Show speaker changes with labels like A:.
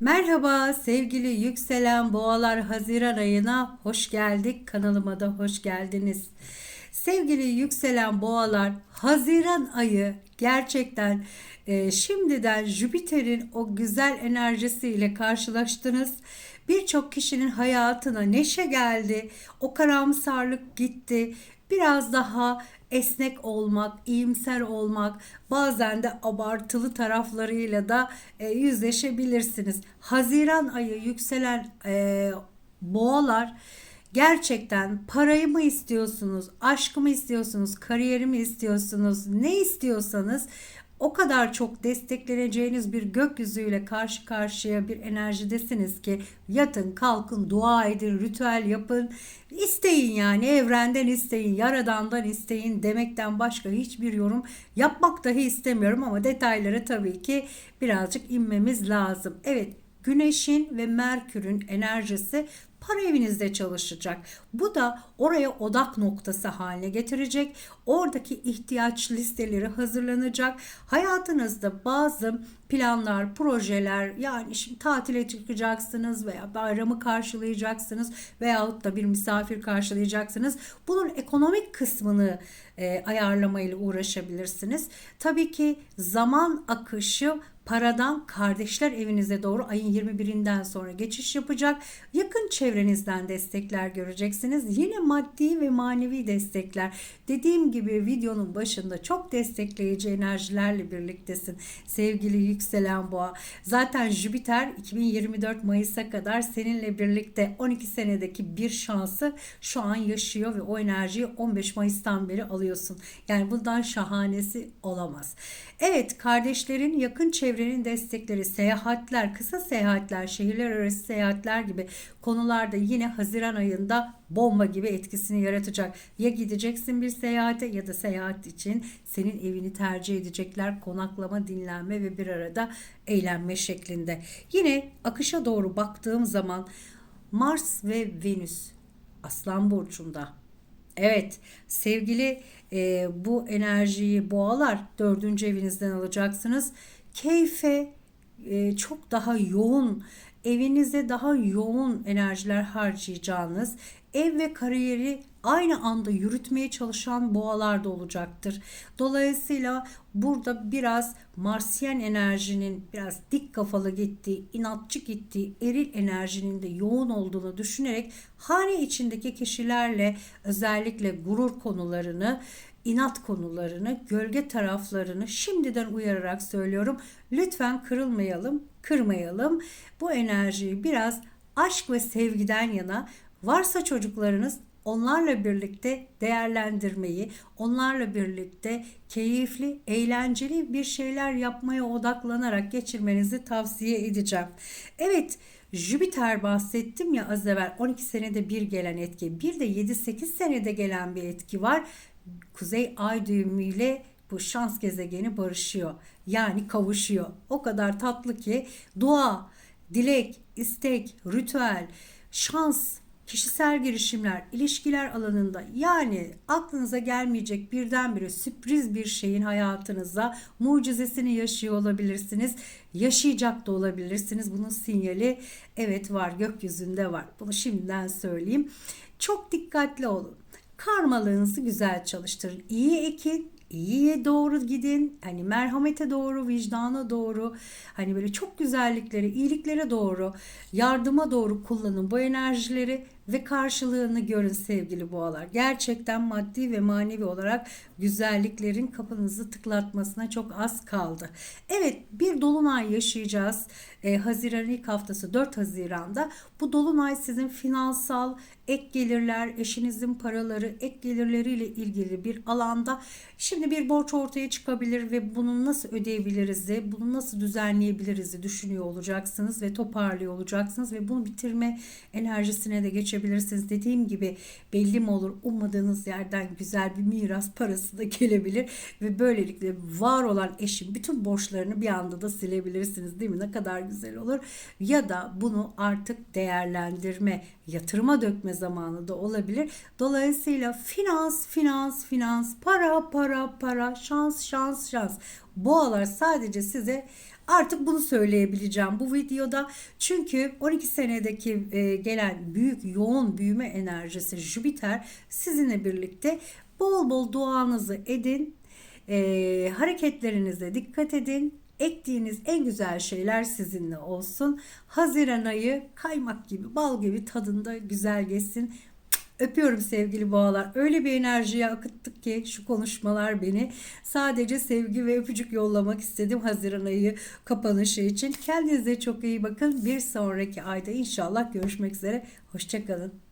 A: Merhaba sevgili yükselen boğalar Haziran ayına hoş geldik. Kanalıma da hoş geldiniz. Sevgili yükselen boğalar Haziran ayı gerçekten e, şimdiden Jüpiter'in o güzel enerjisiyle karşılaştınız. Birçok kişinin hayatına neşe geldi. O karamsarlık gitti. Biraz daha esnek olmak, iyimser olmak, bazen de abartılı taraflarıyla da e, yüzleşebilirsiniz. Haziran ayı yükselen e, boğalar gerçekten parayı mı istiyorsunuz, aşkı mı istiyorsunuz, kariyerimi istiyorsunuz, ne istiyorsanız o kadar çok destekleneceğiniz bir gökyüzüyle karşı karşıya bir enerjidesiniz ki yatın, kalkın, dua edin, ritüel yapın. isteyin yani evrenden isteyin, yaradandan isteyin demekten başka hiçbir yorum yapmak dahi istemiyorum ama detaylara tabii ki birazcık inmemiz lazım. Evet, Güneşin ve Merkür'ün enerjisi para evinizde çalışacak. Bu da oraya odak noktası haline getirecek. Oradaki ihtiyaç listeleri hazırlanacak. Hayatınızda bazı planlar, projeler yani şimdi tatile çıkacaksınız veya bayramı karşılayacaksınız veyahut da bir misafir karşılayacaksınız. Bunun ekonomik kısmını e, ayarlamayla uğraşabilirsiniz. Tabii ki zaman akışı paradan kardeşler evinize doğru ayın 21'inden sonra geçiş yapacak. Yakın çevrenizden destekler göreceksiniz. Yine maddi ve manevi destekler. Dediğim gibi videonun başında çok destekleyici enerjilerle birliktesin. Sevgili yükselen boğa. Zaten Jüpiter 2024 Mayıs'a kadar seninle birlikte 12 senedeki bir şansı şu an yaşıyor ve o enerjiyi 15 Mayıs'tan beri alıyorsun. Yani bundan şahanesi olamaz. Evet kardeşlerin yakın çevrenin destekleri, seyahatler, kısa seyahatler, şehirler arası seyahatler gibi konularda yine Haziran ayında bomba gibi etkisini yaratacak. Ya gideceksin bir seyahate ya da seyahat için senin evini tercih edecekler. Konaklama, dinlenme ve bir arada eğlenme şeklinde. Yine akışa doğru baktığım zaman Mars ve Venüs Aslan burcunda. Evet sevgili e, bu enerjiyi boğalar dördüncü evinizden alacaksınız. Keyfe e, çok daha yoğun evinizde daha yoğun enerjiler harcayacağınız ev ve kariyeri aynı anda yürütmeye çalışan boğalar da olacaktır. Dolayısıyla burada biraz Marsyen enerjinin biraz dik kafalı gittiği, inatçı gittiği, eril enerjinin de yoğun olduğunu düşünerek hane içindeki kişilerle özellikle gurur konularını inat konularını, gölge taraflarını şimdiden uyararak söylüyorum. Lütfen kırılmayalım, kırmayalım. Bu enerjiyi biraz aşk ve sevgiden yana varsa çocuklarınız onlarla birlikte değerlendirmeyi, onlarla birlikte keyifli, eğlenceli bir şeyler yapmaya odaklanarak geçirmenizi tavsiye edeceğim. Evet, Jüpiter bahsettim ya az evvel 12 senede bir gelen etki. Bir de 7-8 senede gelen bir etki var. Kuzey ay düğümüyle bu şans gezegeni barışıyor. Yani kavuşuyor. O kadar tatlı ki dua, dilek, istek, ritüel, şans, kişisel girişimler, ilişkiler alanında yani aklınıza gelmeyecek birdenbire sürpriz bir şeyin hayatınıza mucizesini yaşıyor olabilirsiniz. Yaşayacak da olabilirsiniz. Bunun sinyali evet var gökyüzünde var. Bunu şimdiden söyleyeyim. Çok dikkatli olun. Karmalığınızı güzel çalıştırın. İyi ekin, iyiye doğru gidin. Hani merhamete doğru, vicdana doğru, hani böyle çok güzelliklere, iyiliklere doğru, yardıma doğru kullanın bu enerjileri ve karşılığını görün sevgili boğalar. Gerçekten maddi ve manevi olarak güzelliklerin kapınızı tıklatmasına çok az kaldı. Evet bir dolunay yaşayacağız. Ee, Haziran ilk haftası 4 Haziran'da. Bu dolunay sizin finansal ek gelirler, eşinizin paraları, ek gelirleriyle ilgili bir alanda şimdi bir borç ortaya çıkabilir ve bunu nasıl ödeyebiliriz de, bunu nasıl düzenleyebiliriz düşünüyor olacaksınız ve toparlıyor olacaksınız ve bunu bitirme enerjisine de geçebilirsiniz. Dediğim gibi belli mi olur ummadığınız yerden güzel bir miras parası da gelebilir ve böylelikle var olan eşin bütün borçlarını bir anda da silebilirsiniz değil mi? Ne kadar güzel olur. Ya da bunu artık değerlendirme, yatırıma dökme zamanı da olabilir. Dolayısıyla finans, finans, finans, para, para, para, şans, şans, şans. Boğalar sadece size Artık bunu söyleyebileceğim bu videoda. Çünkü 12 senedeki e, gelen büyük yoğun büyüme enerjisi Jüpiter sizinle birlikte bol bol duanızı edin. E, hareketlerinize dikkat edin. Ektiğiniz en güzel şeyler sizinle olsun. Haziran ayı kaymak gibi, bal gibi tadında güzel geçsin. Öpüyorum sevgili boğalar. Öyle bir enerjiye akıttık ki şu konuşmalar beni. Sadece sevgi ve öpücük yollamak istedim Haziran ayı kapanışı için. Kendinize çok iyi bakın. Bir sonraki ayda inşallah görüşmek üzere. Hoşçakalın.